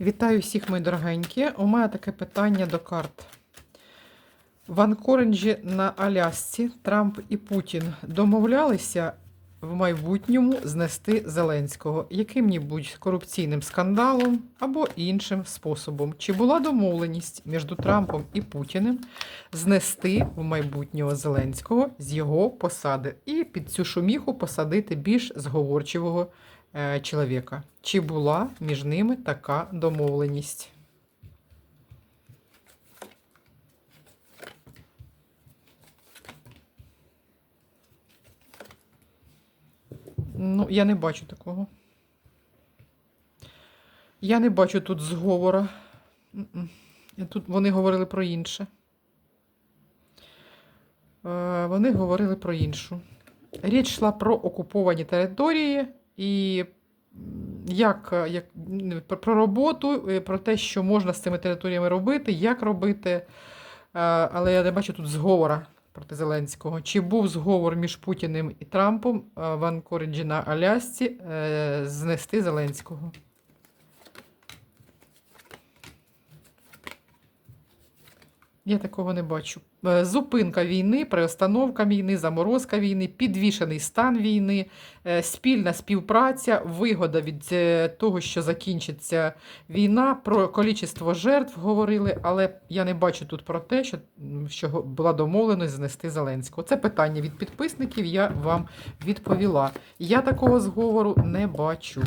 Вітаю всіх, мої дорогенькі. У мене таке питання до карт. В Анкоренджі на Алясці Трамп і Путін домовлялися в майбутньому знести Зеленського яким-небудь корупційним скандалом або іншим способом. Чи була домовленість між Трампом і Путіним знести в майбутнього Зеленського з його посади і під цю шуміху посадити більш зговорчивого чоловіка? Чи була між ними така домовленість? Ну, я не бачу такого. Я не бачу тут зговора. Тут вони говорили про інше. Е, Вони говорили про іншу. Річ йшла про окуповані території і як, як про- про роботу, е, про те, що можна з цими територіями робити, як робити. Е, Але я не бачу тут зговора проти Зеленського. Чи був зговор між Путіним і Трампом е, в Анкориджі на Алясці знести Зеленського? Я такого не бачу. Е, Зупинка війни, приостановка війни, заморозка війни, підвішений стан війни, е, спільна співпраця, вигода від е, того, що закінчиться війна. Про кількість жертв говорили, але я не бачу тут про те, що, що була домовленість знести Зеленського. Це питання від підписників. Я вам відповіла. Я такого зговору не бачу.